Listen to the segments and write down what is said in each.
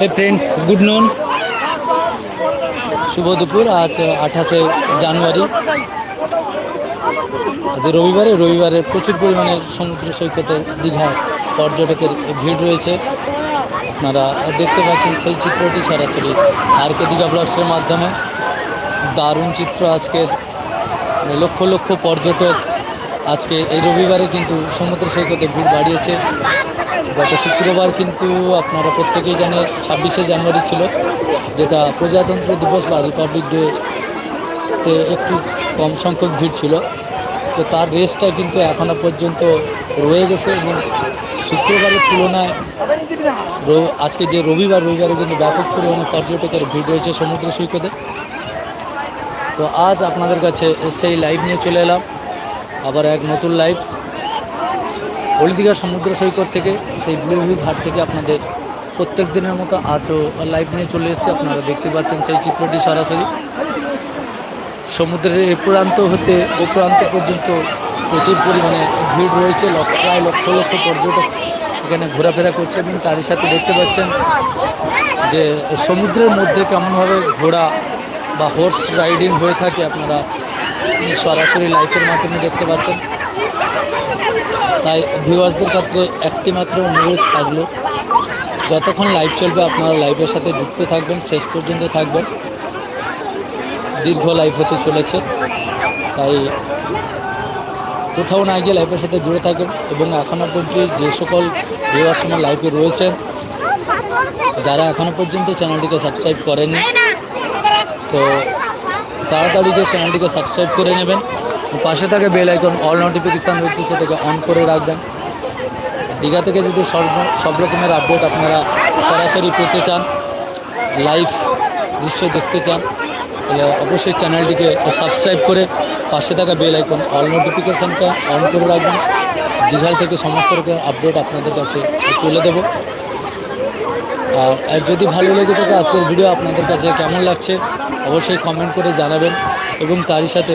হে friends good নুন শুভ দুপুর, আজ আঠাশে জানুয়ারি। আজ রবিবারে রবিবারে প্রচুর পরিমাণে সমুদ্র সৈকতে দীঘায় পর্যটকের ভিড় রয়েছে। আপনারা দেখতে পাচ্ছেন সেই চিত্রটি সরাসরি আর কে দীঘা ব্লগসের মাধ্যমে। দারুণ চিত্র আজকের। মানে লক্ষ লক্ষ পর্যটক আজকে এই রবিবারে কিন্তু সমুদ্র সৈকতে ভিড় বাড়িয়েছে। গত শুক্রবার কিন্তু আপনারা প্রত্যেকেই জানেন, ছাব্বিশে জানুয়ারি ছিল, যেটা প্রজাতন্ত্র দিবস বা রিপাবলিক ডে তে একটু কম সংখ্যক ভিড় ছিল। তো তার রেসটা কিন্তু এখনও পর্যন্ত রয়ে গেছে এবং শুক্রবারের তুলনায় আজকে যে রবিবার, রবিবারে কিন্তু ব্যাপক পরিমাণে পর্যটকের ভিড় রয়েছে সমুদ্র সৈকতে। তো আজ আপনাদের কাছে সেই লাইভ নিয়ে চলে এলাম। আবার এক নতুন লাইভ হলদিঘা সমুদ্র সৈকত থেকে, সেই ব্লু ঘাট থেকে আপনাদের প্রত্যেক দিনের মতো আজও লাইভ নিয়ে চলে এসেছে। আপনারা দেখতে পাচ্ছেন সেই চিত্রটি সরাসরি। সমুদ্রের এ প্রান্ত হতে ও প্রান্ত পর্যন্ত প্রচুর পরিমাণে ভিড় রয়েছে। প্রায় লক্ষ লক্ষ পর্যটক এখানে ঘোরাফেরা করছে এবং তারই সাথে দেখতে পাচ্ছেন যে সমুদ্রের মধ্যে কেমনভাবে ঘোড়া বা হোর্স রাইডিং হয়ে থাকে, আপনারা সরাসরি লাইফের মাধ্যমে দেখতে পাচ্ছেন। তাই ভিউয়ার্সদের ক্ষেত্রে একটি মাত্র অনুরোধ থাকল, যতক্ষণ লাইভ চলবে আপনারা লাইভের সাথে যুক্ত থাকবেন, শেষ পর্যন্ত থাকবেন। দীর্ঘ লাইভ হতে চলেছে, তাই কোথাও না গিয়ে লাইভের সাথে জুড়ে থাকেন এবং এখনও পর্যন্ত যে সকল ভিউয়ার্স আমার লাইভে রয়েছেন, যারা এখনও পর্যন্ত চ্যানেলটিকে সাবস্ক্রাইব করেননি, তো তাড়াতাড়ি চ্যানেলটিকে সাবস্ক্রাইব করে নেবেন। পাশে থাকে বেল আইকন অল নোটিফিকেশান রয়েছে, সেটাকে অন করে রাখবেন। দীঘা থেকে যদি সব সব রকমের আপডেট আপনারা সরাসরি পেতে চান লাইভ দৃশ্য দেখতে চান, তাহলে অবশ্যই চ্যানেলটিকে সাবস্ক্রাইব করে পাশে থাকা বেল আইকন অল নোটিফিকেশানটা অন করে রাখবেন। দীঘাল থেকে সমস্ত রকম আপডেট আপনাদের কাছে তুলে দেবো। আর যদি ভালো লেগে থাকে আজকের ভিডিও আপনাদের কাছে কেমন লাগছে, অবশ্যই কমেন্ট করে জানাবেন এবং তারই সাথে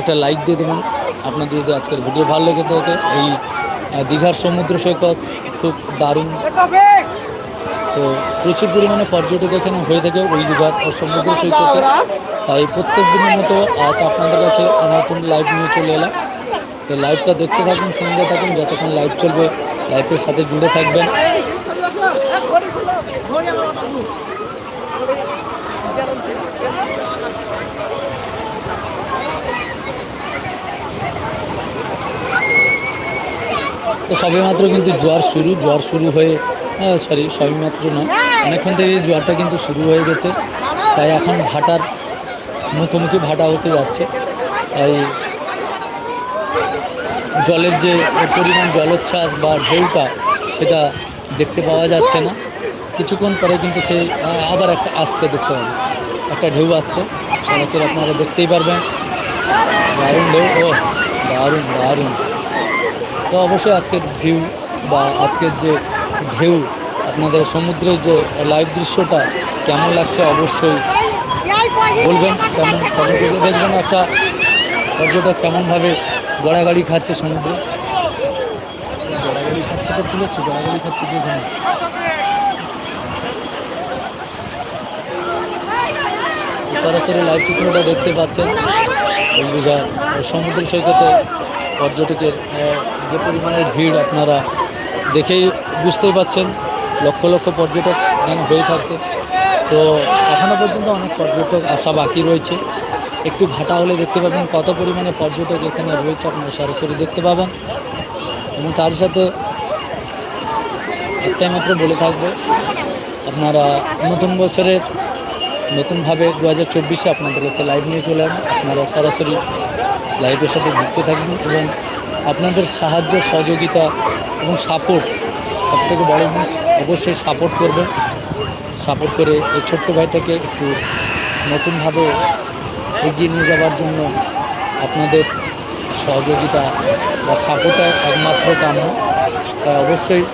একটা লাইক দিয়ে দেবেন। আপনাদের যদি আজকের ভিডিও ভালো লেগে থাকে, এই দীঘার সমুদ্র সৈকত খুব দারুণ। তো প্রচুর পরিমাণে পর্যটক এখানে হয়ে থাকে ওই দীঘার সমুদ্র সৈকতে। তাই প্রত্যেক দিনের মতো আজ আপনাদের কাছে নতুন লাইভ নিয়ে চলে এলাম। তো লাইভটা দেখতে থাকুন, সঙ্গে থাকুন, যতক্ষণ লাইভ চলবে লাইভের সাথে জুড়ে থাকবেন। তো সবেমাত্র কিন্তু জোয়ার শুরু জোয়ার শুরু হয়ে সরি সবেমাত্র নয়, অনেকক্ষণ থেকে জোয়ারটা কিন্তু শুরু হয়ে গেছে। তাই এখন ভাটার মুখোমুখি ভাটা হতে যাচ্ছে। তাই জলের যে পরিমাণ জলোচ্ছ্বাস বা ঢেউটা, সেটা দেখতে পাওয়া যাচ্ছে না। কিছুক্ষণ পরে কিন্তু সেই আবার একটা আসছে দেখতে পাবেন একটা ঢেউ আসছে। সরাসরি আপনারা দেখতেই পারবেন। দারুণ ঢেউ ও দারুণ দারুণ। তো অবশ্যই আজকের ভিউ বা আজকের যে ঢেউ, আপনাদের সমুদ্রের যে লাইভ দৃশ্যটা কেমন লাগছে অবশ্যই বলবেন। কেমন দেখবেন একটা পর্যটক কেমনভাবে গড়াগড়ি খাচ্ছে সমুদ্রে। গড়াগড়ি খাচ্ছে তো তুলেছি, গড়াগড়ি খাচ্ছে যেখানে সরাসরি লাইভ চিত্রটা দেখতে পাচ্ছেন। সমুদ্র সৈকতে পর্যটকের যে পরিমাণের ভিড় আপনারা দেখেই বুঝতেই পাচ্ছেন, লক্ষ লক্ষ পর্যটক হয়ে থাকতে। তো এখনও পর্যন্ত অনেক পর্যটক আসা বাকি রয়েছে। একটু ভাটা হলে দেখতে পাবেন কত পরিমাণে পর্যটক এখানে রয়েছে, আপনারা সরাসরি দেখতে পাবেন। এবং তার সাথে একটাই মাত্র বলে থাকব, আপনারা নতুন বছরের নতুনভাবে দু হাজার চব্বিশে আপনাদের কাছে লাইভ নিয়ে চলে আসবেন আপনারা সরাসরি লাইভের সাথে যুক্ত থাকবেন এবং আপনাদের সাহায্য, সহযোগিতা এবং সাপোর্ট সবথেকে বড় জিনিস, অবশ্যই সাপোর্ট করবেন। সাপোর্ট করে এই ছোট্ট ভাইটাকে একটু নতুনভাবে এগিয়ে নিয়ে যাওয়ার জন্য আপনাদের সহযোগিতা বা সাপোর্টটা একমাত্র কাম্য। তাই অবশ্যই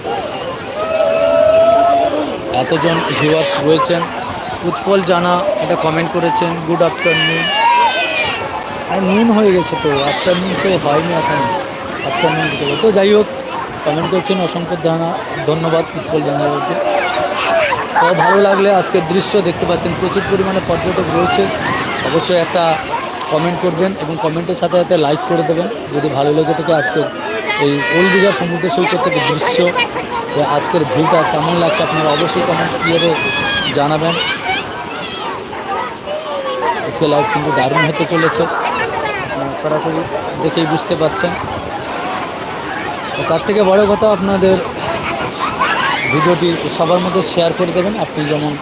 এতজন ভিউয়ার্স রয়েছেন। উৎপল জানা এটা কমেন্ট করেছেন গুড আফটারনুন নুন হয়ে গেছে তো আফটারনুন তো হয়নি এখন আফটারনুন থেকে তো যাই হোক কমেন্ট করছেন অসংখ্য ধন্যবাদ ধন্যবাদ উৎপল জানাবাবুকে তো ভালো লাগলে আজকের দৃশ্য দেখতে পাচ্ছেন, প্রচুর পরিমাণে পর্যটক রয়েছে। অবশ্যই একটা কমেন্ট করবেন এবং কমেন্টের সাথে সাথে লাইক করে দেবেন। যদি ভালো লেগে থাকে আজকের এই ওল্ড দীঘার সমুদ্র সৈকত থেকে দৃশ্য আজকের ভিউটা কেমন লাগছে আপনারা অবশ্যই কমেন্ট করে জানাবেন। আজকে লাইভ কিন্তু দারুণ হতে চলেছে। সরাসরি দেখেই বুঝতে পাচ্ছেন তার থেকে বড় কথা আপনাদের ভিডিওটি সবার মধ্যে শেয়ার করে দেবেন। আপনি যেমন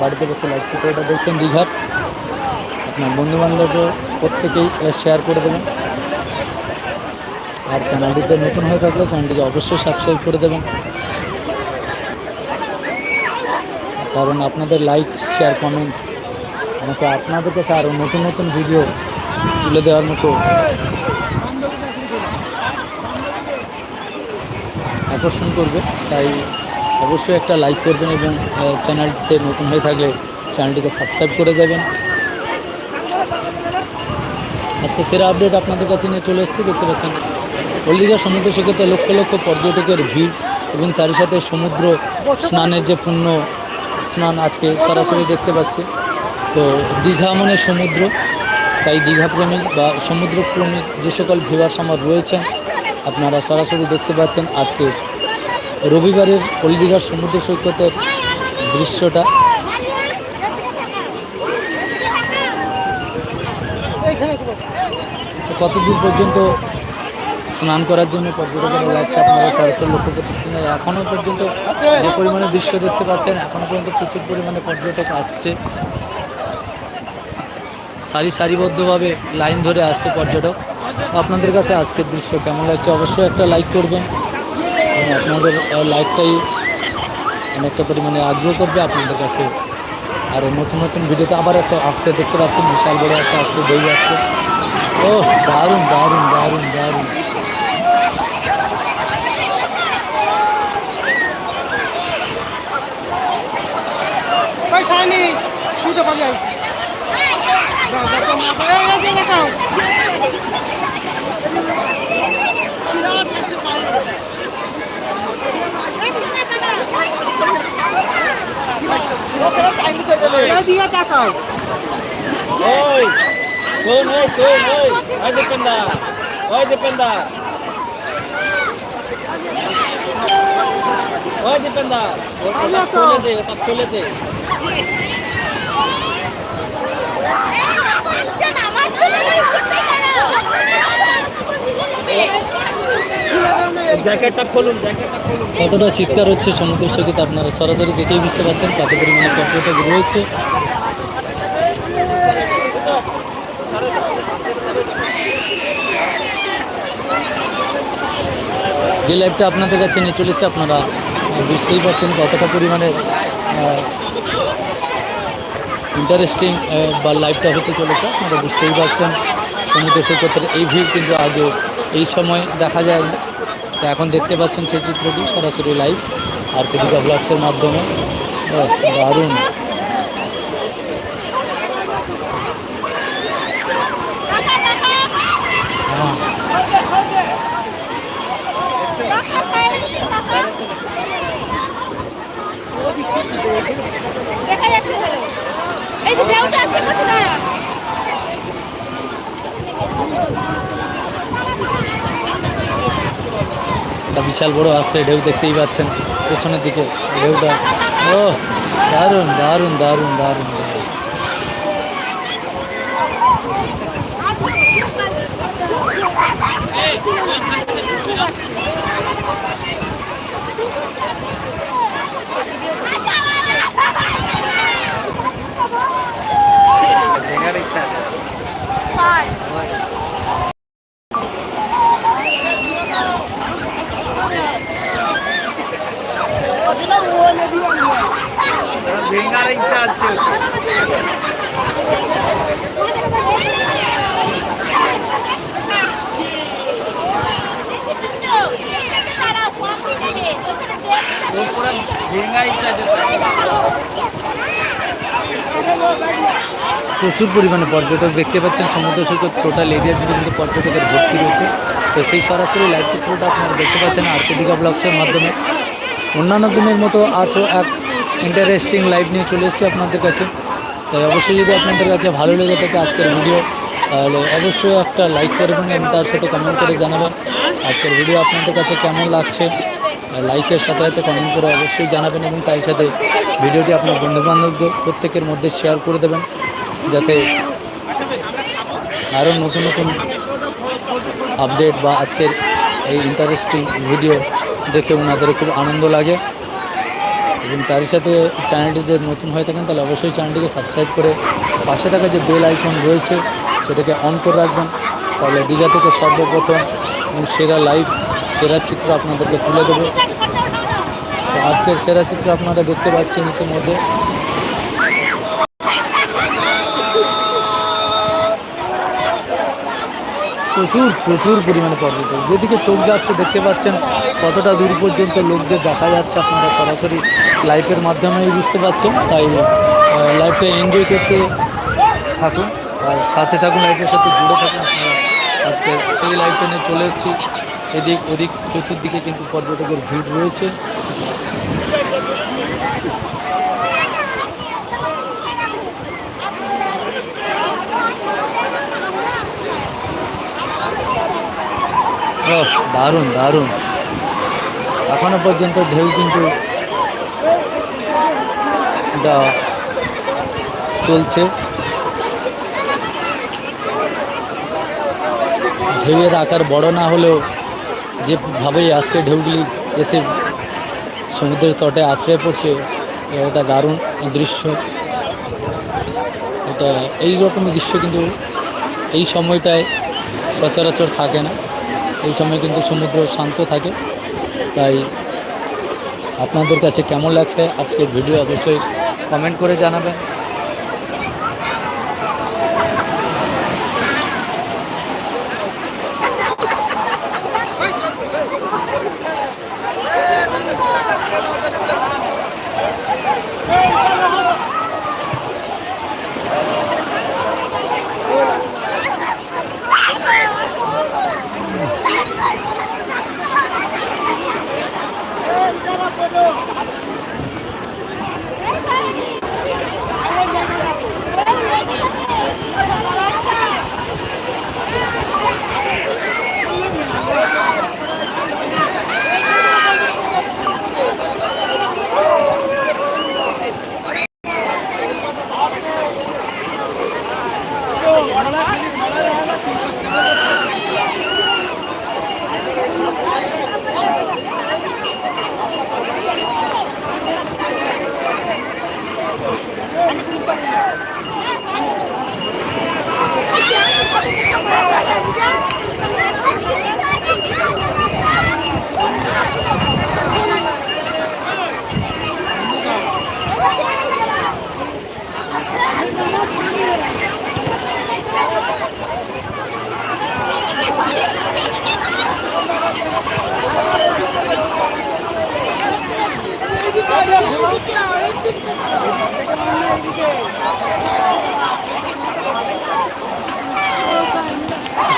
বাড়িতে বসে লাইভ চিত্রটা দেখছেন দীঘার, আপনার বন্ধুবান্ধবও প্রত্যেকেই শেয়ার করে দেবেন। আর চ্যানেলটিতে নতুন হয়ে থাকলে চ্যানেলটিকে অবশ্যই সাবস্ক্রাইব করে দেবেন। কারণ আপনাদের লাইক শেয়ার কমেন্ট আমাকে আপনাদের কাছে আরও নতুন নতুন ভিডিও তুলে দেওয়ার মতো। আকর্ষণ করবে, তাই অবশ্যই একটা লাইক করবেন এবং চ্যানেলটিতে নতুন হয়ে থাকলে চ্যানেলটিকে সাবস্ক্রাইব করে দেবেন। আজকে সেরা আপডেট আপনাদের কাছে নিয়ে চলে এসেছি, দেখতে পাচ্ছেন। হলদিঘা সমুদ্র সৈকতে লক্ষ লক্ষ পর্যটকের ভিড় এবং তার সাথে সমুদ্র স্নানের যে পূর্ণ স্নান আজকে সরাসরি দেখতে পাচ্ছি। তো দীঘা মানে সমুদ্র। তাই দীঘা প্রেমিক বা সমুদ্র প্রেমিক যে সকল ভিউয়ার্স আমার রয়েছেন, আপনারা সরাসরি দেখতে পাচ্ছেন আজকে রবিবারের হলদিঘার সমুদ্র সৈকতের দৃশ্যটা। তো কত দূর পর্যন্ত স্নান করার জন্য পর্যটকেরা যাচ্ছে, আপনারা সরাসরি লক্ষ্য করতে এখনও পর্যন্ত যে পরিমাণে দৃশ্য দেখতে পাচ্ছেন, এখনও পর্যন্ত প্রচুর পরিমাণে পর্যটক আসছে। সারি সারিবদ্ধভাবে লাইন ধরে আসছে পর্যটক। আপনাদের কাছে আজকের দৃশ্য কেমন লাগছে অবশ্যই একটা লাইক করবেন। আপনাদের লাইকটাই অনেকটা পরিমাণে আগ্রহ করবে আপনাদের কাছে। আর নতুন নতুন ভিডিওতে আবার একটা আসছে দেখতে পাচ্ছেন বিশাল বড় একটা আসছে দই আসছে। ও দারুণ দারুণ দারুণ দারুণ। Vai Sani, puta pra aí. Takau. Oi! Turun, oi, turun, oi! Oi, dependa! Oi, dependa! Oi, dependa! ওটা তুলে দে, তুলে দে। কতটা চিৎকার হচ্ছে সমুদ্র সৈকত আপনারা সরাসরি দেখেই বুঝতে পারছেন কত পরিমাণে পর্যটক রয়েছে। যে লাইভটা আপনাদের কাছে নিয়ে চলেছে আপনারা বুঝতেই পারছেন কতটা পরিমাণে ইন্টারেস্টিং বা লাইভটা হতে চলেছে, আপনারা বুঝতেই পারছেন। সমুদ্র সৈকতের এই ভিড় কিন্তু আগে এই সময় দেখা যায় না তো এখন দেখতে পাচ্ছেন সেই চিত্রটি সরাসরি লাইভ আর কবিতা ব্লগসের মাধ্যমে। আহ, দারুণ হ্যাঁ দেখা যাচ্ছে ভালো এই যে ঢেউটা আসছে কত দাঁড়া একটা বিশাল বড় আসছে ঢেউ দেখতেই পাচ্ছেন পেছনের দিকে ঢেউটা। ও দারুণ দারুণ দারুণ দারুণ। দারুণ আছে। আছে। প্রচুর পরিমাণে পর্যটক দেখতে পাচ্ছেন সমুদ্র সৈকত টোটাল এরিয়া জুড়ে কিন্তু পর্যটকের ভর্তি রয়েছে তো সেই সরাসরি লাইভ চিত্রটা আপনারা দেখতে পাচ্ছেন আরকে দীঘা ব্লগসের মাধ্যমে অন্যান্য দিনের মতো আজও এক ইন্টারেস্টিং লাইভ নিয়ে চলে এসেছি আপনাদের কাছে। তাই অবশ্যই যদি আপনাদের কাছে ভালো লেগে থাকে আজকের ভিডিও, তাহলে অবশ্যই একটা লাইক করবেন এবং তার সাথে কমেন্ট করে জানাবেন আজকের ভিডিও আপনাদের কাছে কেমন লাগছে লাইকের সাথে সাথে কমেন্ট করে অবশ্যই জানাবেন এবং তার সাথে ভিডিওটি আপনার বন্ধুবান্ধবদের প্রত্যেকের মধ্যে শেয়ার করে দেবেন, যাতে আরও নতুন নতুন আপডেট বা আজকের এই ইন্টারেস্টিং ভিডিও দেখে ওনাদের খুব আনন্দ লাগে। এবং তারই সাথে চ্যানেলটি যদি নতুন হয়ে থাকেন, তাহলে অবশ্যই চ্যানেলটিকে সাবস্ক্রাইব করে পাশে থাকা যে বেল আইকন রয়েছে, সেটাকে অন করে রাখবেন। তাহলে দীঘা থেকে সর্বপ্রথম সেরা লাইভ সেরা চিত্র আপনাদেরকে তুলে দেবো। তো আজকের সেরা চিত্র আপনারা দেখতে পাচ্ছেন ইতিমধ্যে। প্রচুর প্রচুর পরিমাণে পর্যটক। যেদিকে চোখ যাচ্ছে দেখতে পাচ্ছেন, কতটা দূর পর্যন্ত লোকদের দেখা যাচ্ছে আপনারা সরাসরি লাইফের মাধ্যমেই বুঝতে পারছেন। তাই লাইভটা এনজয় করতে থাকুন। আর সাথে থাকুন লাইফের সাথে জুড়ে থাকুন। আপনারা আজকে সেই লাইভটা নিয়ে চলে এসেছি। এদিক, ওদিক, চতুর্দিকে কিন্তু পর্যটকের ভিড় রয়েছে। দারুণ দারুণ। এখনও পর্যন্ত ঢেউ কিন্তু চলছে। ঢেউয়ের আকার বড় না হলেও যেভাবেই আসছে ঢেউগুলি, এসে সমুদ্রের তটে আছড়ে পড়ছে এটা দারুণ দৃশ্য। এটা এই রকমের দৃশ্য কিন্তু এই সময়টায় সচরাচর থাকে না। এই সময় কিন্তু সমুদ্র শান্ত থাকে। তাই আপনাদের কাছে কেমন লাগছে আজকের ভিডিও অবশ্যই কমেন্ট করে জানাবেন।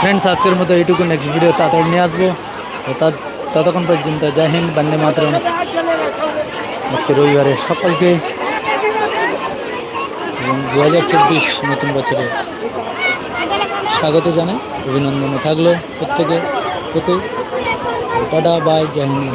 ফ্রেন্ডস আজকের মতো এইটুকু। নেক্সট ভিডিও তাড়াতাড়ি নিয়ে আসব। ততক্ষণ পর্যন্ত জয় হিন্দ, বন্দে মাতরম। আজকে রবিবারে সকলকে এবং দু হাজার চব্বিশ নতুন বছরে স্বাগত জানাই, অভিনন্দন থাকল প্রত্যেকে প্রতি। Tata bye Jai Hind.